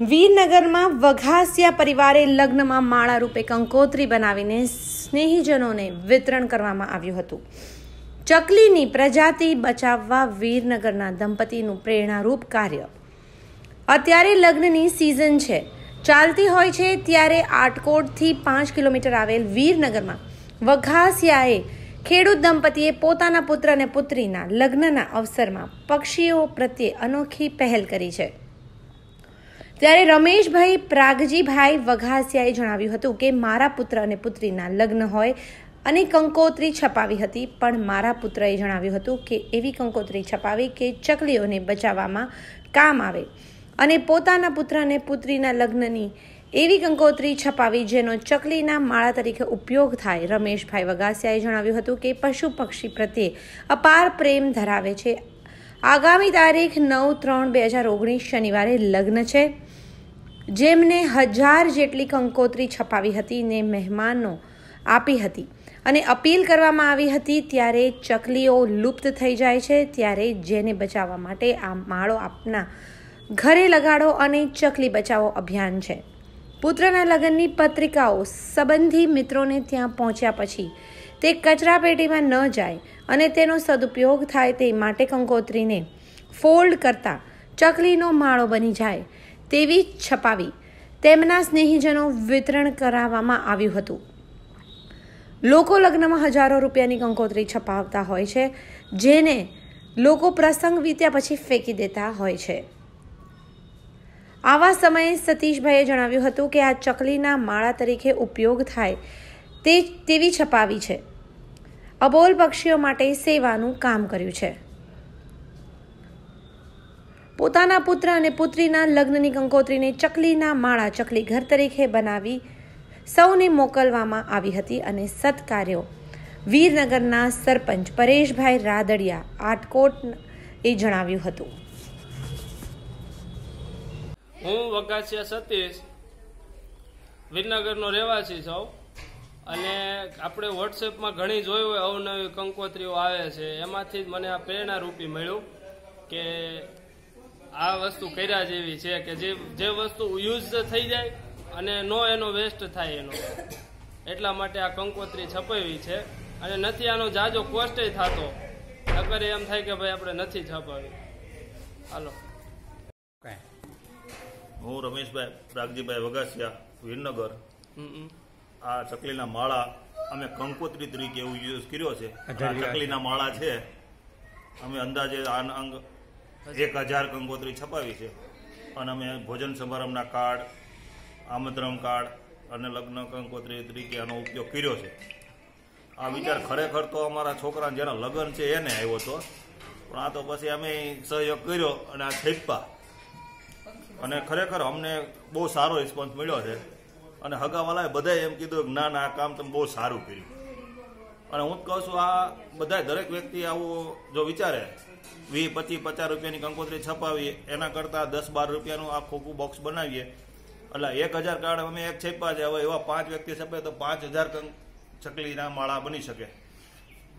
વીરનગરમાં વઘાસિયા પરિવારે લગ્નમાં માળા રૂપે કંકોત્રી બનાવીને સ્નેહીજનોને વિતરણ કરવામાં આવ્યું હતું. ચકલીની પ્રજાતિ બચાવવા વીરનગરના દંપતીનું પ્રેરણારૂપ કાર્ય. અત્યારે લગ્નની સિઝન છે. ચાલતી હોય છે ત્યારે આટકોટથી પાંચ કિલોમીટર આવેલ વીરનગરમાં વઘાસિયાએ ખેડૂત દંપતીએ પોતાના પુત્ર અને પુત્રીના લગ્નના અવસરમાં પક્ષીઓ પ્રત્યે અનોખી પહેલ કરી છે. ત્યારે રમેશભાઈ પ્રાગજીભાઈ વઘાસિયાએ જણાવ્યું હતું કે મારા પુત્ર અને પુત્રીના લગ્ન હોય અને કંકોત્રી છપાવી હતી, પણ મારા પુત્રએ જણાવ્યું હતું કે એવી કંકોત્રી છપાવી કે ચકલીઓને બચાવવામાં કામ આવે. અને પોતાના પુત્ર અને પુત્રીના લગ્નની એવી કંકોત્રી છપાવી જેનો ચકલીના માળા તરીકે ઉપયોગ થાય, રમેશભાઈ વગાસિયાએ જણાવ્યું હતું કે પશુ પક્ષી પ્રત્યે અપાર પ્રેમ ધરાવે છે. આગામી તારીખ નવ ત્રણ બે હજાર ઓગણીસ શનિવારે લગ્ન છે. જેમને હજાર જેટલી કંકોત્રી છપાવી હતી ને મહેમાનો આપી હતી. અને અપીલ કરવામાં આવી હતી ત્યારે ચકલીઓ લુપ્ત થઈ જાય છે, ત્યારે જેને બચાવવા માટે આ માળો આપના ઘરે લગાડો અને ચકલી બચાવો અભિયાન છે. પુત્રના લગ્નની પત્રિકાઓ સંબંધી મિત્રોને ત્યાં પહોંચ્યા પછી તે કચરા પેટીમાં ન જાય અને તેનો સદુપયોગ થાય તે માટે કંકોત્રીને ફોલ્ડ કરતાં ચકલીનો માળો બની જાય. તેવી છપાવી તેમના સ્નેહીજનો વિતરણ કરાવવામાં આવ્યું હતું. લોકો લગ્નમાં હજારો રૂપિયાની કંકોત્રી છપાવતા હોય છે, જેને લોકો પ્રસંગ વીત્યા પછી ફેંકી દેતા હોય છે. આવા સમયે સતીશભાઈએ જણાવ્યું હતું કે આ ચકલીના માળા તરીકે ઉપયોગ થાય તે તેવી છપાવી છે. અબોલ પક્ષીઓ માટે સેવાનું કામ કર્યું છે. પોતાના પુત્ર અને પુત્રીના લગ્નની કંકોત્રીને ચકલીના માળા ચકલી ઘર તરીકે બનાવી સૌને મોકલવામાં આવી હતી અને સત્કાર્યો. વીરનગરના સરપંચ પરેશભાઈ રાદડિયા આટકોટ એ જણાવ્યું હતું. હું વગાસિયા સતીશ, વિરનગરનો રહેવાસી છું અને આપણે વોટ્સએપમાં ઘણી જોયું હોય અવનવી કંકોત્રીઓ આવે છે. એમાંથી જ મને આ પ્રેરણારૂપી મળ્યું કે આ વસ્તુ કર્યા જેવી છે કે જે જે વસ્તુ યુઝ થઈ જાય અને નો એનો વેસ્ટ થાય એનો. એટલા માટે આ કંકોત્રી છપાવી છે અને નથી આનો જાજો કોસ્ટ થતો. અગર એમ થાય કે ભાઈ આપણે નથી છપાવી. હાલો. હું રમેશભાઈ પ્રાગજીભાઈ વગાસિયા વિરનગર. હમ હમ. આ ચકલીના માળા અમે કંકોત્રી તરીકે એવું યુઝ કર્યો છે. આ ચકલીના માળા છે. અમે અંદાજે આ અંગ એક હજાર કંકોત્રી છપાવી છે. અને અમે ભોજન સમારંભના કાર્ડ આમંત્રણ કાર્ડ અને લગ્ન કંકોત્રી તરીકે આનો ઉપયોગ કર્યો છે. આ વિચાર ખરેખર તો અમારા છોકરા જેના લગ્ન છે એને આવ્યો હતો પણ આ તો પછી અમે સહયોગ કર્યો અને આ છેપા અને ખરેખર અમને બહુ સારો રિસ્પોન્સ મળ્યો છે. અને હગાવાલાએ બધાએ એમ કીધું કે ના ના આ કામ તમે બહુ સારું કર્યું. અને હું કહું છું, આ બધા દરેક વ્યક્તિ આવું જો વિચારે, વીસ, પચીસ, પચાસ રૂપિયાની કંકોત્રી છપાવીએ, એના કરતાં દસ, બાર રૂપિયાનું આ ખોખું બોક્સ બનાવીએ. એટલે એક હજાર કાર્ડ અમે એક છપ્યા છે, હવે એવા પાંચ વ્યક્તિ છપે તો પાંચ હજાર ચકલીના માળા બની શકે.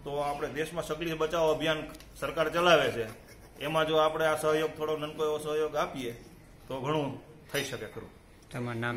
તો આપણે દેશમાં ચકલી બચાવો અભિયાન સરકાર ચલાવે છે. એમાં જો આપણે આ સહયોગ, થોડો નનકો એવો સહયોગ આપીએ, તો ઘણું થઈ શકે ખરું. તમારું નામ